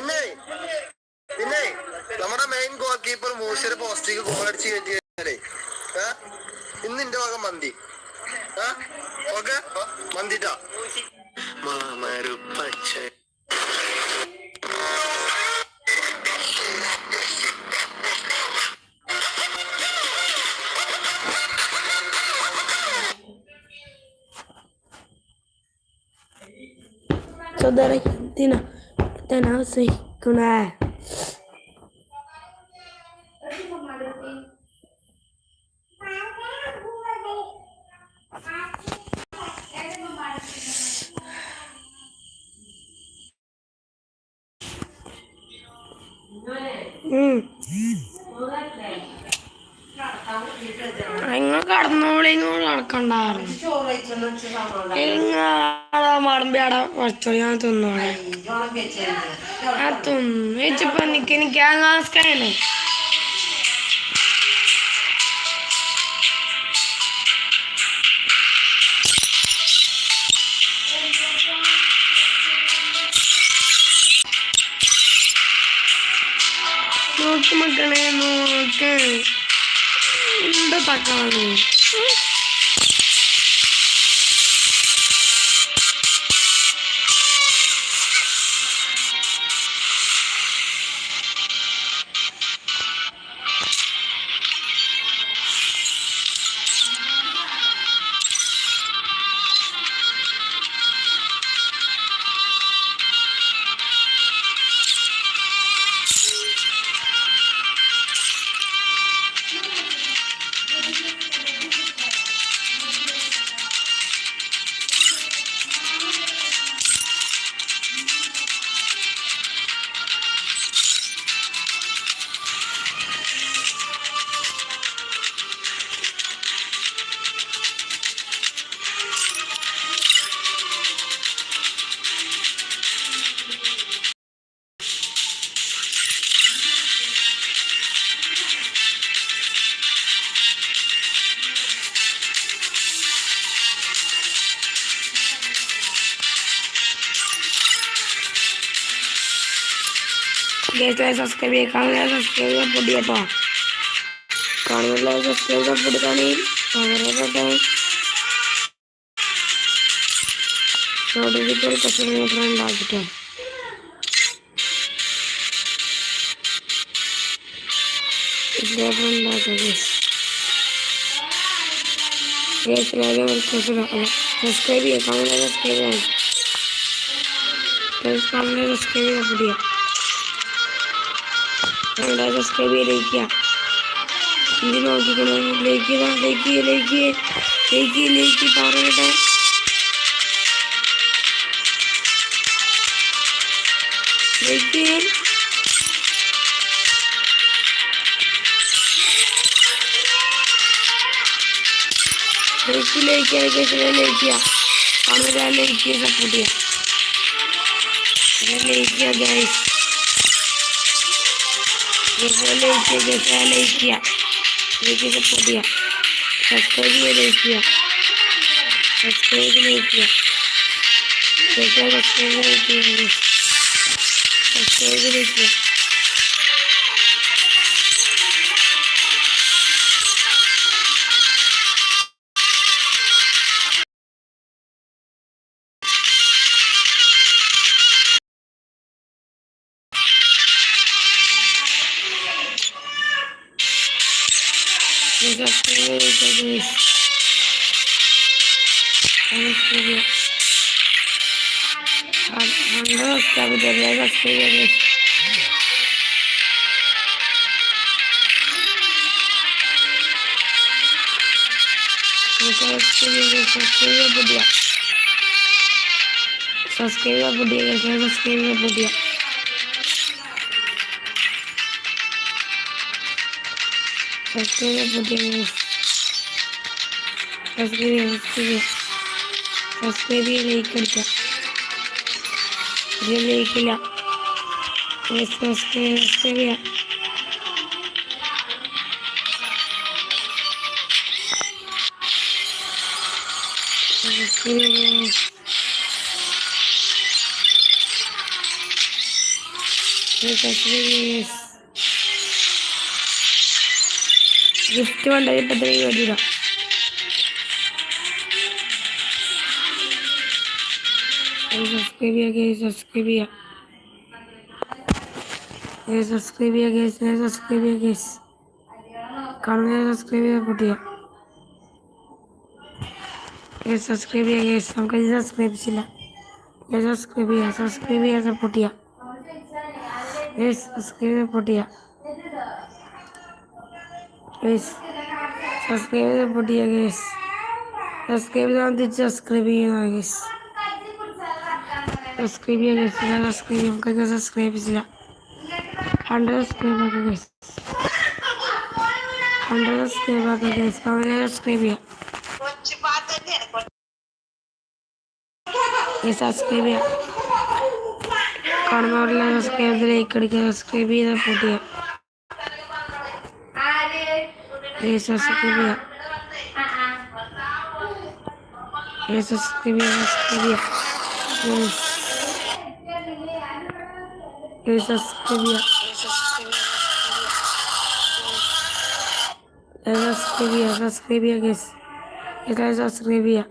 പിന്നെ പിന്നെ നമ്മുടെ മെയിൻ ഗോൾ കീപ്പർ മൂശര് പോസ്റ്റിക്ക് ഗോൾ അടിച്ച് കയറ്റി കഴിഞ്ഞാലേ? ഇന്ന് എന്റെ വക മന്തി. ഓക്കെ? മന്തിട്ടാ. മാമരു പച്ച Sodara Argentina, tên áo xì cô nè നിങ്ങൾ കടന്നോളി നടക്കണ്ടായിരുന്നു. നിങ്ങളെ മടമ്പിയാടെ വച്ചോ ഞാൻ തിന്നോളെ. ഞാൻ തിന്നു. ഇച്ചിപ്പോ എനിക്ക് എനിക്ക് ആ നോക്ക് മക്കളെ നോക്ക്. bakmalıyım. అయితే సబ్స్క్రైబ్ కానీ సబ్స్క్రైబ్ పొడి అట కానీ సబ్స్క్రైబ్ పొడి కానీ छोटे से पर कसर में फ्रेंड डाल देते हैं इसलिए फ्रेंड डाल देंगे ये चलाएगा और कसर सब्सक्राइब ही है काम में सब्सक्राइब है। तो इस काम में सब्सक्राइब कर दिया सब्सक्राइब ये ले गया। दिनों की गुण लेके ना लेके लेके लेके लेके बारह बेटा लेके लेके लेके लेके चले लेके हमें लेके सब कुछ। लेके गैस ലൈക്ക് ചെയ്യുക ലൈക്ക് ചെയ്യുക ലൈക്ക് സപ്പോർട്ട് ചെയ്യുക സബ്സ്ക്രൈബ് സബ്സ്ക്രൈബ് ലൈക്ക് ചെയ്യുക സബ്സ്ക്രൈബ് ലൈക്ക് ചെയ്യുക സബ്സ്ക്രൈബ് ലൈക്ക് ചെയ്യുക Andros tabi de biraz seviyoruz. Sasuke'yi yapabiliyor. Sasuke'yi yapabiliyor. Sasuke'yi yapabiliyor. Sasuke'yi yapabiliyor. Sasuke'yi yapabiliyor. Sasuke'yi ile yıkırdı. അടിക്കുക ഇത് ലൈക്കില്ല സബ്സ്ക്രൈബ് സബ്സ്ക്രൈബ് ചെയ്യുക subscribe ചെയ്യുക gift വേണ്ട ഇപ്പൊ തന്നെ सब्सक्राइब किया गया सब्सक्राइब किया ये सब्सक्राइब किया गया इसने सब्सक्राइब किया गया कारण ने सब्सक्राइब किया पुटिया ये सब्सक्राइब किया गया हमका ये सब्सक्राइब चिला ये सब्सक्राइब किया सब्सक्राइब किया सब पुटिया ये सब्सक्राइब पुटिया Guys, subscribe the video, guys. Subscribe on. Subscribe చేస్తున్నారు సబ్స్క్రైబ్ ఇంకొక సబ్స్క్రైబ్ చేసిన హండ్రెడ్ సబ్స్క్రైబ్ ఒక గైస్ హండ్రెడ్ సబ్స్క్రైబ్ ఒక గైస్ పవన్ సబ్స్క్రైబ్ ये सब्सक्राइब कड़मोर सब्सक्राइब इकड़की सब्सक्राइब फ़ोटो ये सब्सक्राइब ये subscribe subscribe Yo suscribía. Yo suscribía, suscribía guys. Yo suscribía.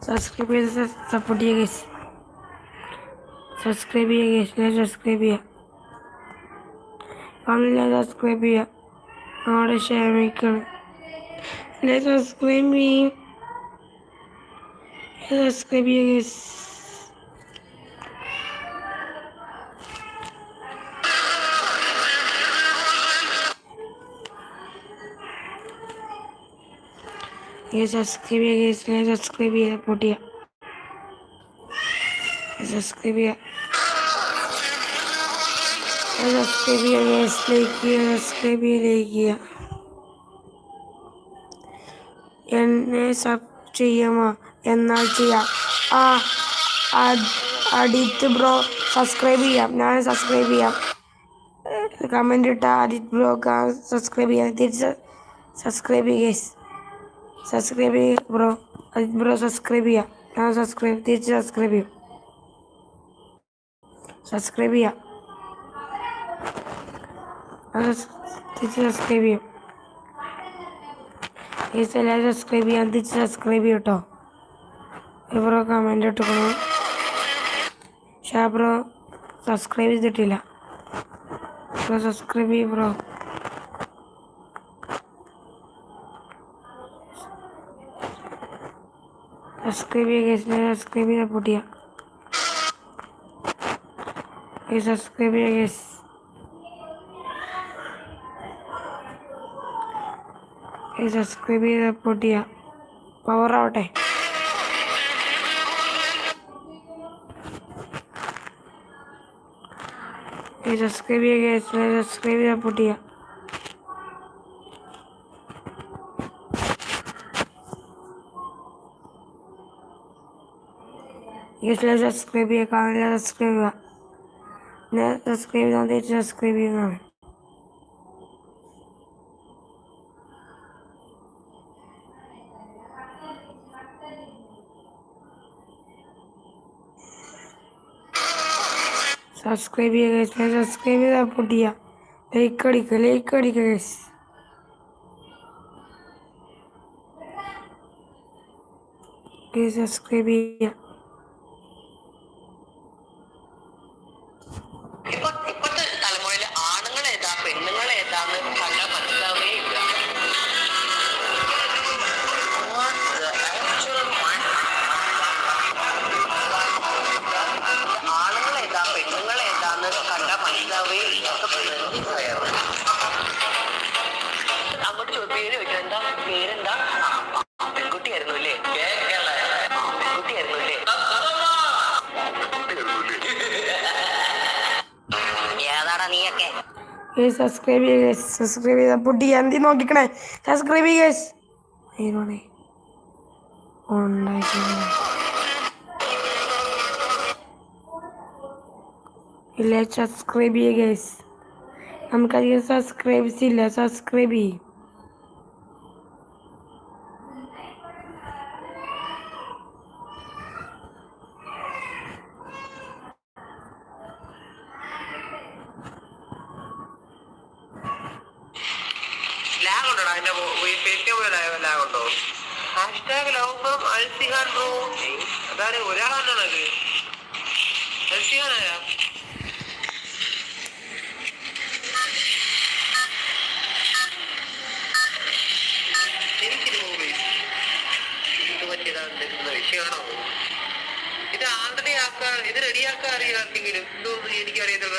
Suscribía, supportía guys. subscribe. guys, yo suscribía. subscribe. suscribía. Ahora sharing कर Let us scream. Let us guys. ये subscribe किया इसलिए subscribe किया पोटिया subscribe किया subscribe ചെയ്യുക yes like ചെയ്യുക subscribe ചെയ്യുക like ചെയ്യുക എന്നെ സബ് ചെയ്യാമോ എന്നാൽ ചെയ്യാം ആ അഡിറ്റ് ബ്രോ സബ്സ്ക്രൈബ് ചെയ്യാം ഞാൻ സബ്സ്ക്രൈബ് ചെയ്യാം കമൻ്റ് ഇട്ട അഡിറ്റ് ബ്രോ സബ്സ്ക്രൈബ് ചെയ്യാം തിരിച്ച് സബ്സ്ക്രൈബ് ചെയ്യുക സബ്സ്ക്രൈബ് ചെയ്യുക ബ്രോ. അജിത് ബ്രോ സബ്സ്ക്രൈബ് ചെയ്യുക ഞാൻ സബ്സ്ക്രൈബ് തിരിച്ച് സബ്സ്ക്രൈബ് ചെയ്യും. സബ്സ്ക്രൈബ് ചെയ്യുക തിരിച്ച് സബ്സ്ക്രൈബ് ചെയ്യും. ഈസ് എല്ലാവരും സബ്സ്ക്രൈബ് ചെയ്യാൻ തിരിച്ച് സബ്സ്ക്രൈബ് ചെയ്യും കേട്ടോ ബ്രോ കമന്റ് ഇട്ടുക്കണു ഷാ ബ്രോ സബ്സ്ക്രൈബ് ചെയ്തിട്ടില്ല. ബ്രോ സബ്സ്ക്രൈബ് ചെയ്യും bro. സബ്സ്ക്രൈബ് ചെയ്യുക സബ്സ്ക്രൈബ് ചെയ്താൽ പൊട്ടിയ സബ്സ്ക്രൈബ് ചെയ്യുക സബ്സ്ക്രൈബ് ചെയ്താൽ പൊട്ടിയ പവർ ആവട്ടെ സബ്സ്ക്രൈബ് ചെയ്യുക സബ്സ്ക്രൈബ് ചെയ്താൽ പൊട്ടിയ Usually subscribe your channel, subscribe. Now subscribe, don't subscribe your channel. Subscribe guys నేను సబ్స్క్రైబ్ సపోర్ట్ ఇయ్య ఇక్కడికి ఇక్కడికి గైస్ గైస్ సబ్స్క్రైబ్ ఇయ్య അങ്ങോട്ട് ചോ- പേര് ചോദിക്കാം എന്താ? പേരെന്താ? ആ, ആ, പെൺകുട്ടിയായിരുന്നു അല്ലേ? ആ, പെൺകുട്ടിയായിരുന്നു അല്ലേ? ഏതാടാ നീയൊക്കെ? സബ്സ്ക്രൈബ് ചെയ്യുക സബ്സ്ക്രൈബ് ചെയ്താൽ പൊട്ടി എന്തി നോക്കിക്കണേ? സബ്സ്ക്രൈബ് ചെയ്യുക ഉണ്ടാക്കി ഇല്ല സബ്സ്ക്രൈബ് ചെയ്യുക हमका ये सब्सक्राइब सिल है सब्सक्राइब ही ഹാഷ്ടാഗ് ലോകം അൽസിഹാൻ ബ്രോ അതാണ് ഒരാളാണത് അൽസിഹാനായ വിഷയമാണോ ഇത് ആന്റണി ആക്കാൻ ഇത് റെഡിയാക്കാൻ അറിയാം ആർക്കെങ്കിലും എനിക്ക് അറിയത്തില്ല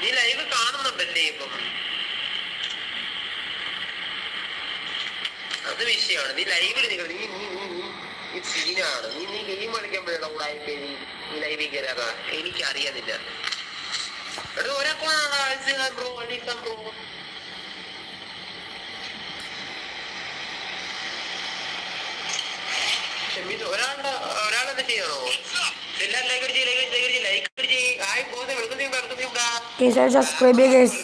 നീ ലൈവ് കാണുന്നുണ്ടല്ലേ ഇപ്പം? അത് വിഷയമാണ്. നീ ലൈവിൽ നീ നീ നീ നീ സീനാണ് നീ നീ ഗെയിം കളിക്കാൻ പോയടാ കൂടായ്പ നീ നീ ലൈവിൽ കയറാ എനിക്ക് അറിയാതില്ല ഒരാൾക്കാണ് ബ്രോ ഷമീദ് ഒരാളുടെ ഒരാളെന്താ ചെയ്യണോ എല്ലാം ലൈക്ക് അടിച്ച് ലൈക്ക് അടിച്ച് ലൈക്ക് അടിച്ച് ലൈക്ക് അടിച്ച് ആയി പോകുന്ന വെളുക്കുന്ന വെളുക്കുന്ന ഗൈസ് സബ്സ്ക്രൈബ് ചെയ്യുക ഗൈസ്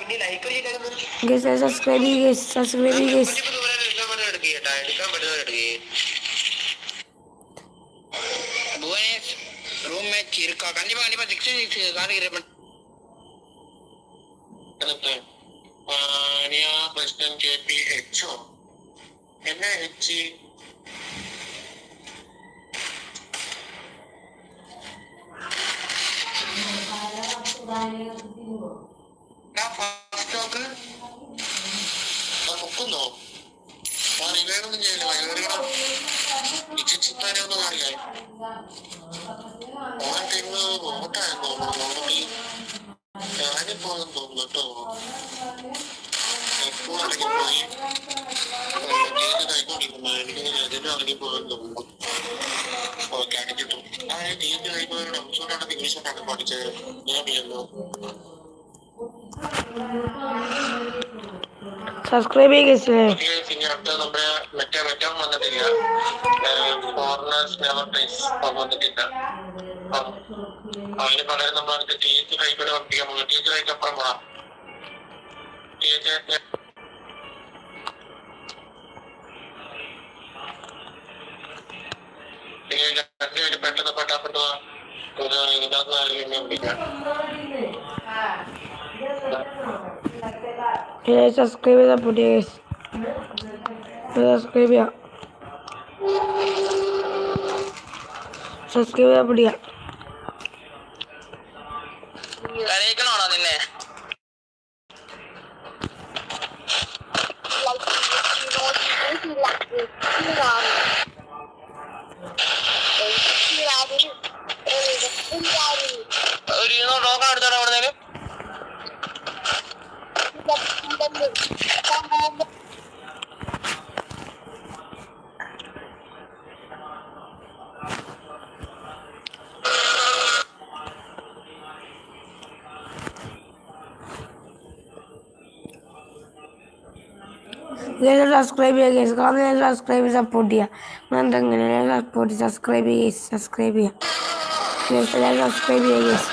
പിന്നെ ലൈക്ക് അടിച്ചിട്ടായിരുന്നു ഗൈസ് സബ്സ്ക്രൈബ് ചെയ്യുക ഗൈസ് സബ്സ്ക്രൈബ് ചെയ്യുക ഗൈസ് എടുക്കാൻ പറ്റുന്ന എടുക്കുക കേട്ടാ എടുക്കാൻ പറ്റുന്ന എടുക്കുക புவனேஷ் ரூம் மேட்ச் இருக்கா கண்டிப்பா கண்டிப்பா சிக்ஸ் சிக்ஸ் காட்டுகிறேன் പാനിയ പ്രശ്നം കെ പി ഹെച്ചോ എന്നാ ഹെച്ച് ഫാസ്റ്റ് ടോക്ക് പൊക്കുന്നോ ആ റിവേറൊന്നും ചെയ്യില്ല റിവേറുകൾ ചിത്താനൊന്നും അറിയാം ഓരോ ടൈം റോബോട്ടായിരുന്നു റോബോട്ടിൽ ഞാനിപ്പോഴെന്ന് തോന്നുന്നു കേട്ടോ. ഇറങ്ങി പോയി. സബ്സ്ക്രൈബ് ചെയ്യുക അടുത്ത നമ്മുടെ മറ്റേ മറ്റേ വന്നിട്ടില്ല. ഫോറിനേഴ്സ് നെവർ ടൈസ് വന്നിട്ടില്ല. അതിന് പകരം നമ്മൾ കൈക്കൂടെ വർദ്ധിക്കാൻ പോകുന്നു ടീച്ചർ കൈക്കപ്പുറം പോകാം ടീച്ചർ രണ്ടുപേരും പെട്ടെന്ന് പെട്ടാപ്പെട്ടു ഒരു ഇതിനകത്ത് സബ്സ്ക്രൈബ് ചെയ്താൽ പുതിയ സബ്സ്ക്രൈബ് ചെയ്യാം സബ്സ്ക്രൈബ് ചെയ്ത് പുതിയ നിന്നെ? സബ്സ്ക്രൈബ് ചെയ്യുക ഗൈസ് കാണുന്ന സബ്സ്ക്രൈബ് സപ്പോർട്ട് ചെയ്യുക എന്നിട്ട് എങ്ങനെ സപ്പോർട്ട് സബ്സ്ക്രൈബ് ചെയ്യുക സബ്സ്ക്രൈബ് ചെയ്യുക ഗൈസ് എല്ലാവരും സബ്സ്ക്രൈബ് ചെയ്യുക ഗൈസ്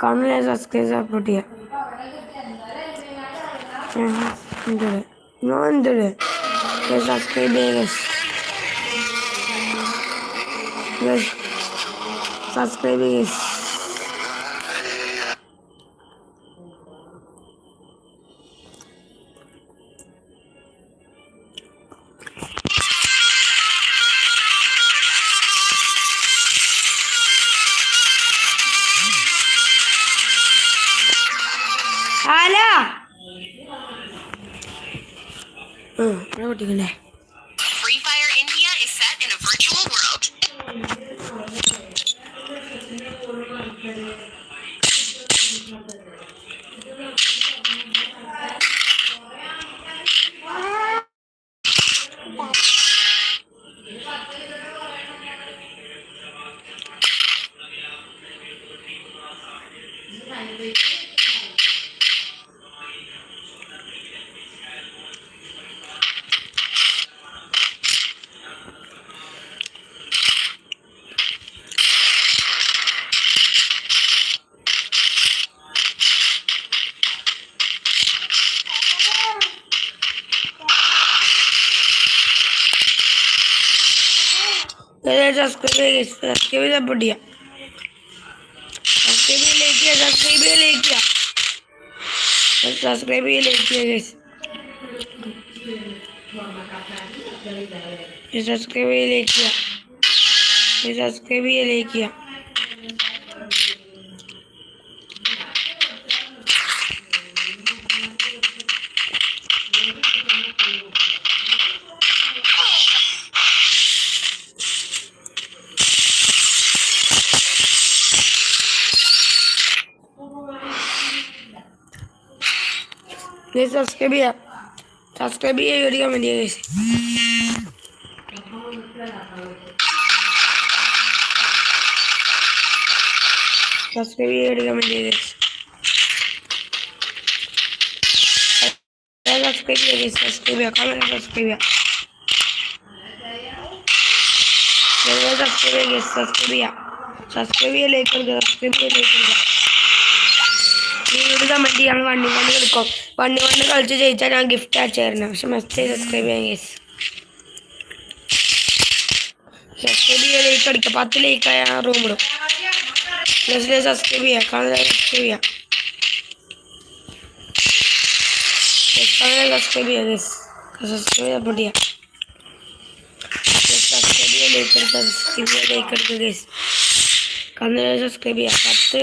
കാണുന്ന സബ്സ്ക്രൈബ് സപ്പോർട്ട് ചെയ്യുക എന്തൊരു ഞാൻ എന്തൊരു ഗൈസ് സബ്സ്ക്രൈബ് ചെയ്യുക ഗൈസ് ഗൈസ് സബ്സ്ക്രൈബ് ചെയ്യുക सब्सक्राइबर सब्सक्राइबर सब बढ़िया। सब्सक्राइबर ले किया ये ले किया सब्सक्राइबर ले किया ये सब्सक्राइब ये ले किया जल्दी सब्सक्राइब किया सब्सक्राइब भी ये वीडियो में दिए गए सब्सक्राइब वीडियो है दिए सब्सक्राइब भी है सब्सक्राइब कमेंट सब्सक्राइब किया सब्सक्राइब किया सब्सक्राइब किया सब्सक्राइब लेकर सब्सक्राइब लेकर വീട് കമൻറ്റ് ചെയ്യാൻ വണ്ടി കൊണ്ട് കളിക്കും വണ്ടി കൊണ്ട് കളിച്ച് ജയിച്ചാൽ ഞാൻ ഗിഫ്റ്റ് അയച്ചു തരണം പക്ഷെ മസ്റ്റ് സബ്സ്ക്രൈബ് ചെയ്യാൻ ഗൈസ് സബ്സ്ക്രൈബ് ചെയ്യുക ലൈക്ക് അടിക്കുക പത്ത് ലൈക്ക് ആയ റൂം ഇടും ജസ്റ്റ് സബ്സ്ക്രൈബ് ചെയ്യുക കാണാൻ സബ്സ്ക്രൈബ് ചെയ്യുക സബ്സ്ക്രൈബ് ചെയ്യുക ഗൈസ് സബ്സ്ക്രൈബ് സപ്പോർട്ട് ചെയ്യുക സബ്സ്ക്രൈബ് ചെയ്യുക ലൈക്ക് എടുക്കുക സബ്സ്ക്രൈബ് ചെയ്യുക ലൈക്ക് എടുക്കുക ഗൈസ് കാണാൻ സബ്സ്ക്രൈബ് ചെയ്യുക പത്ത്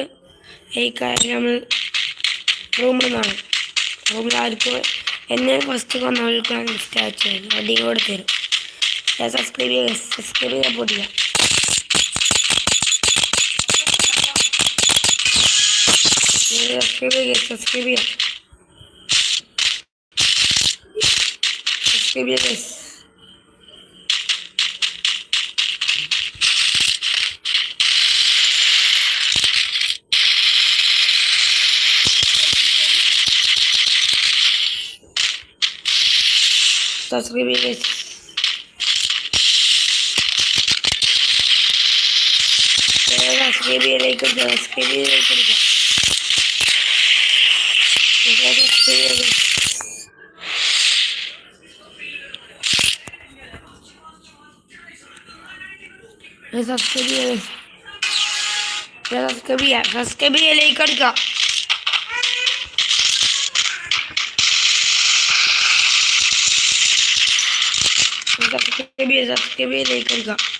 ലൈക്ക് ആയാലും നമ്മൾ റൂമിൽ റൂമിൽ ആർക്കും എന്നെ ഫസ്റ്റ് വന്നവർക്കാണ് തരും വണ്ടി കൂടെ തരും. സബ്സ്ക്രൈബ് ചെയ്യുക സബ്സ്ക്രൈബ് ചെയ്യാൻ പോയില്ല സബ്സ്ക്രൈബ് ചെയ്യുക സബ്സ്ക്രൈബ് ചെയ്യാം സബ്സ്ക്രൈബ് ചെയ്യുക സബ്സ്ക്രൈബ് ചെയ്യുക los ribis. escribir, que debo escribir, que debo escribir. Esas que vienes. Esas que vienes. Esas que vienes, subscribe icon.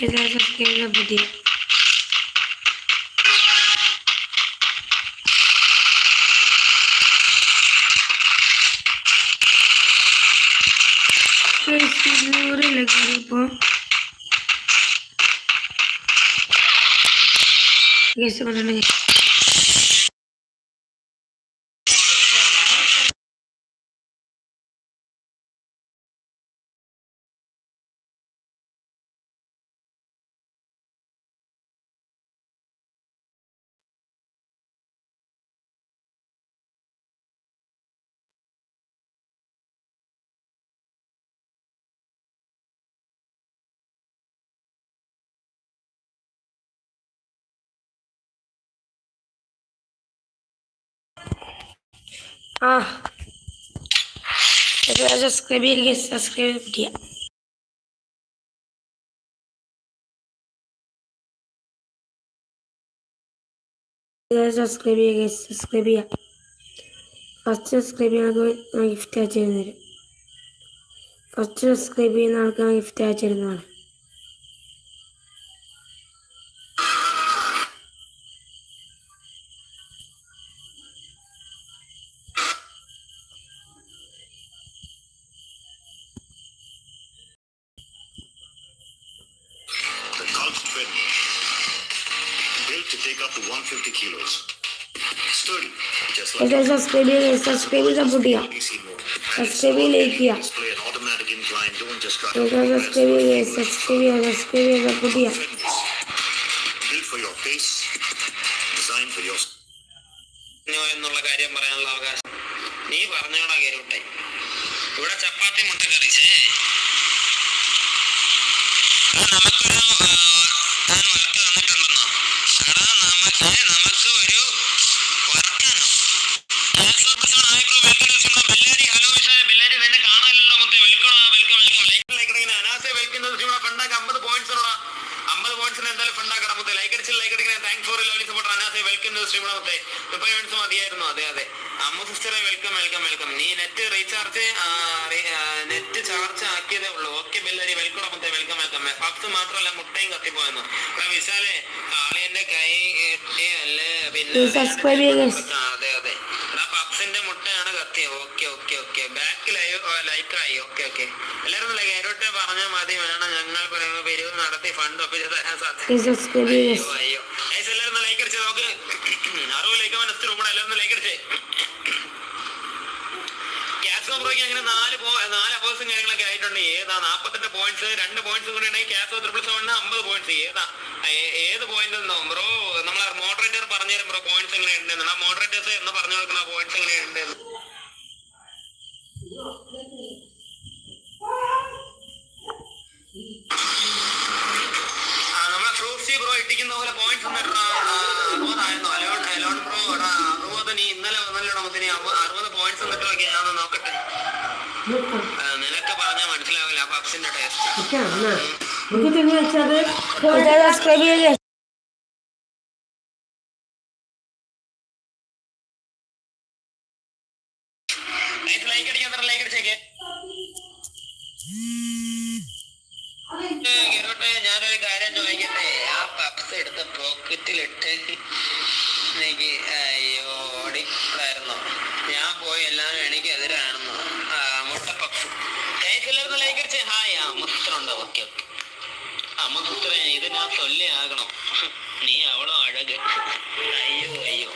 ഒരു സബ്സ്ക്രൈബ് ചെയ്യാൻ പറ്റി ഇരുന്നൂറില്ല ഇപ്പോൾ കേസ് കൊണ്ടുണ്ടെങ്കിൽ Ah. Arkadaşlar subscribe ilgili subscribe diye. Arkadaşlar subscribe ilgili subscribe ya. Faster subscribe ilgili iftihaç ederim. Faster subscribe ilgili iftihaç ederim. to 150 kilos. Sturdy, just like ऐसा subscribe है subscribe का बुढ़िया सब्सक्राइब नहीं किया। तो ऐसा सब्सक्राइब है सब्सक्राइब है सब्सक्राइब का बुढ़िया സ്ട്രീം മൊത്തം മുപ്പത് മിനിറ്റ്സ് മതിയായിരുന്നു. അതെ അതെ. അമ്മ സിസ്റ്ററെ വെൽക്കം വെൽക്കം വെൽക്കം നീ നെറ്റ് റീചാർജ് നെറ്റ് ചാർജ് ആക്കിയതേ ഉള്ളൂ. ഓക്കെ ബെല്ലാരി വെൽക്കം മൊത്തം വെൽക്കം വെൽക്കം പത്ത് മാത്രമല്ല മുട്ടയും കത്തിപ്പോയെന്നു. വിശാലെ ആളെ എന്റെ കൈ അല്ലേ? പിന്നെ അതെ അതെ. പപ്സിന്റെ മുട്ടയാണ് കത്തി okay okay okay back like ആയി. ഓക്കെ ഓക്കെ എല്ലാവരും ഏരോട്ടെ പറഞ്ഞാൽ മതി. വേണം ഞങ്ങൾ പിരിവ് നടത്തി ഫണ്ട് ഒപ്പിച്ച് തരാൻ സാധ്യത. അയ്യോ അയ്യോ ഏസ് എല്ലാവരും ലൈക്ക് അടിച്ചത് നോക്ക് അറുപത് ലൈക്ക് അവൻ എത്ര കൂടെ എല്ലാവരും ലൈക്ക് അടിച്ചേ ക്യാഷ് അങ്ങനെ നാല് നാല് അവേഴ്സും കാര്യങ്ങളൊക്കെ ആയിട്ടുണ്ട്. ഏതാ? നാപ്പത്തെട്ട് പോയിന്റ്സ് രണ്ട് പോയിന്റ്സ് കൂടി ഉണ്ടെങ്കിൽ ക്യാഷ് ട്രിപ്പിൾ സെവനിന് അമ്പത് പോയിന്റ്സ് ഏതാ? ഏത് പോയിന്റ് ബ്രോ നമ്മൾ മോഡറേറ്റർ പറഞ്ഞു തരും ബ്രോ പോയിന്റ്സ് എങ്ങനെ ഉണ്ടെന്ന്. ആ മോഡറേറ്റേഴ്സ് എന്ന് പറഞ്ഞു കൊടുക്കുന്ന പോയിന്റ്സ് എങ്ങനെ ഉണ്ടെന്ന്. ആ, നമ്മളെ ഫ്രൂസി ബ്രോ ഇട്ടിക്കുന്ന പോലെ പോയിന്റ്സ് ഒന്നും ഞാൻ നോക്കട്ടെ നിനക്ക് പറഞ്ഞാൽ മനസ്സിലാവില്ല പപ്സിന്റെ ടേസ്റ്റ് സബ്സ്ക്രൈബ് ചെയ്യുക ലൈക്ക് അടിക്കാൻ ലൈക്ക് അടിച്ചേക്ക് ഗിരോട്ടെ ഞാനൊരു കാര്യം ചോദിക്കട്ടെ ആ പപ്സ് എടുത്ത് പോക്കറ്റിലിട്ട് എനിക്ക് അയ്യോ ഓടിക്കൂടായിരുന്നു ഞാൻ പോയി എല്ലാവരും എനിക്ക് എതിരാണെന്ന് ആ മുട്ട പപ്സ് എല്ലാവരും ലൈക്ക് അടിച്ചേ ഹായ് ആ ഓക്കെ അമ്മപുത്ര ഇതിനാ തൊല്ലയാകണം നീ അവളോ അഴക്. അയ്യോ അയ്യോ.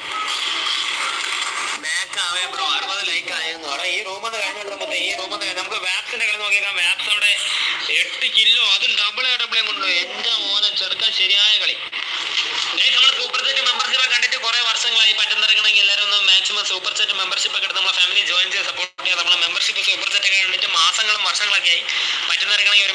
ബാക്ക് ആവേ ബ്രോ അറുപത് ലൈക്ക് ആയിരുന്നു അവിടെ ഈ റൂമിൽ നിന്ന് കഴിഞ്ഞിട്ട് ഈ റൂമിൽ നമുക്ക് വാപ്സിന്റെ കളി നോക്കിയേക്കാം. വാപ്സ് അവിടെ എട്ട് കിലോ അതും ഡബിൾ ഡബിളും കൊണ്ടു. എന്റെ മോനെ ചെറുക്കാൻ ശരിയായ കളി. നമ്മൾ സൂപ്പർ സെറ്റ് മെമ്പർഷിപ്പ് കണ്ടിട്ട് കുറെ വർഷങ്ങളായി പറ്റുന്നിറങ്ങണമെങ്കിൽ എല്ലാവരും ഒന്ന് മാക്സിമം സൂപ്പർ സെറ്റ് മെമ്പർഷിപ്പ് ഒക്കെ എടുത്ത് നമ്മളെ ഫാമിലി ജോയിൻ ചെയ്ത് സപ്പോർട്ട് ചെയ്യാം നമ്മളെ മെമ്പർഷിപ്പ് സൂപ്പർ സെറ്റ് ഒക്കെ കണ്ടിട്ട് മാസങ്ങളും വർഷങ്ങളൊക്കെ ആയി പറ്റുന്നിറങ്ങണമെങ്കിൽ ഒരു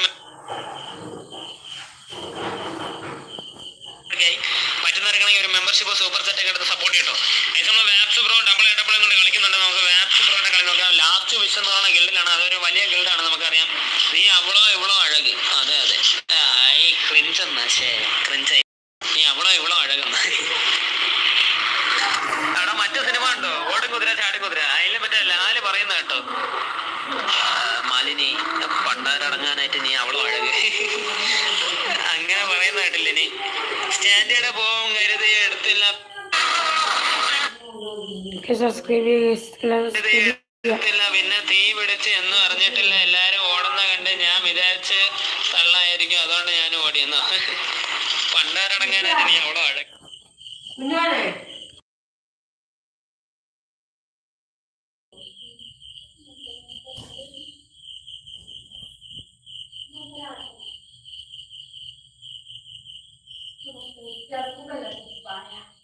ഒക്കെ ആയി പറ്റുന്നിറങ്ങണമെങ്കിൽ ഒരു മെമ്പർഷിപ്പ് സൂപ്പർ സെറ്റ് ഒക്കെ എടുത്ത് സപ്പോർട്ട് ചെയ്യട്ടോ ഇത് നമ്മൾ വാപ്സ് ബ്രോ ഡബിൾ ഡബിൾ കൊണ്ട് കളിക്കുന്നുണ്ട് നമുക്ക് വാപ്സ് ബ്രോയുടെ കളി നോക്കാം എന്ന് ഗിൽഡിലാണ് അതൊരു വലിയ ഗിൽഡാണ് നമുക്കറിയാം. നീ അവളോ ഇവളോ അഴക്. അതെ അതെ. ആയി ക്രിഞ്ച് എന്നാ? ശേ ക്രിഞ്ചായി നീ അവളോ ഇവളോ അഴകെന്നാ അവിടെ മറ്റു സിനിമ ഉണ്ടോ? ഓടും കുതിര ചാടി കുതിര. അതിലും പറ്റി ലാൽ പറയുന്ന കേട്ടോ. മാലിനി പണ്ടാരടങ്ങാനായിട്ട് നീ അവളും അഴക്. അങ്ങനെ പറയുന്ന കേട്ടില്ല നീ? സ്റ്റാൻഡേർഡ് പോവും കരുതി എടുത്തില്ല. സബ്സ്ക്രൈബ് ചെയ്യുക എല്ലാവരും പിന്നെ തീ പിടിച്ച് എന്നും അറിഞ്ഞിട്ടില്ല. എല്ലാരും ഓടുന്ന കണ്ട് ഞാൻ വിചാരിച്ച് തള്ളായിരിക്കും. അതുകൊണ്ട് ഞാൻ ഓടിയെന്നോ. പണ്ടാരടങ്ങാനായിട്ട് നീ വഴക്ക്.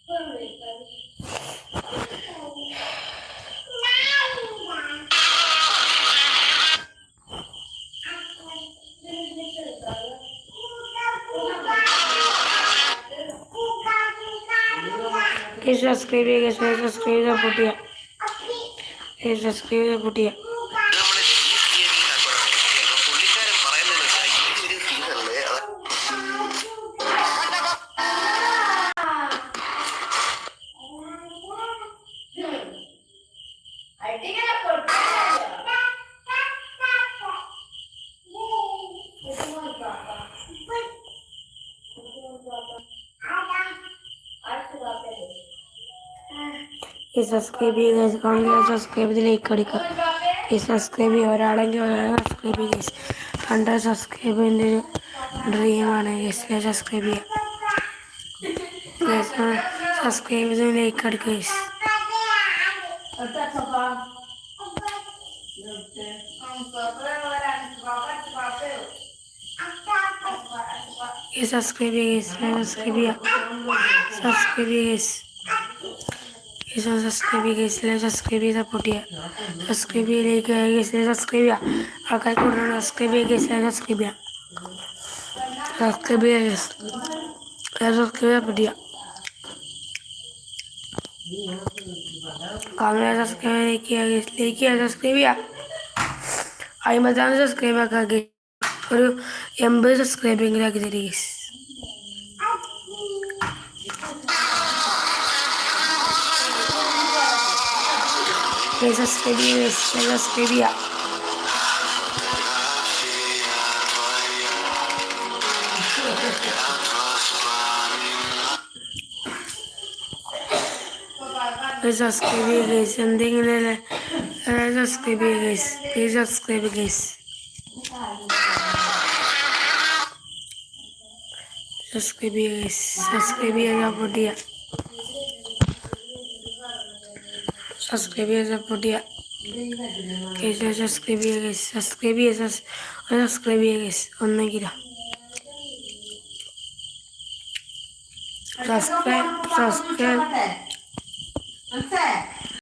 അഴക് സബ്സ്ക്രൈബ് ചെയ്യുക സബ്സ്ക്രൈബ് ചെയ്താൽ പൊട്ടിയ സബ്സ്ക്രൈബ് ചെയ്താൽ സപ്പോർട്ട് സബ്സ്ക്രൈബ് ചെയ്യുക കാണുക സബ്സ്ക്രൈബ് ചെയ്ത് ലൈക്ക് അടിക്കുക ഈ സബ്സ്ക്രൈബ് ചെയ്യുക ഒരാളെങ്കിൽ ഒരാളെ സബ്സ്ക്രൈബ് ചെയ്യുക ഹൺഡ്രഡ് സബ്സ്ക്രൈബ് എൻ്റെ ഒരു ഡ്രീമാണ് ഗസ് സബ്സ്ക്രൈബ് ചെയ്യുക Guys, ആ, സബ്സ്ക്രൈബ് ചെയ്ത് ലൈക്ക് അടിക്കുക guys. Guys, സബ്സ്ക്രൈബ് ചെയ്യുക സബ്സ്ക്രൈബ് ചെയ്യുക സബ്സ്ക്രൈബ് ചെയ്യുക इसमें सब्सक्राइब इसलिए सब्सक्राइब सपोर्ट किया सब्सक्राइब लेके आएगी इसलिए सब्सक्राइब और कहीं को सब्सक्राइब इसलिए सब्सक्राइब सब्सक्राइब सब्सक्राइब सपोर्ट किया कामरा सब्सक्राइब नहीं किया इसलिए किया सब्सक्राइब आई मज़ा सब्सक्राइब करके और एम सब्सक्राइबिंग रख दे रही esas queridas, que las quería. Esas quería, guys, and then esas quería, guys, esas quería, guys. Suscribir, suscribir a la podía. suscribirse por día. Que se suscribirse, suscribirse, suscribirse, onunla gider. Subscribe, subscribe.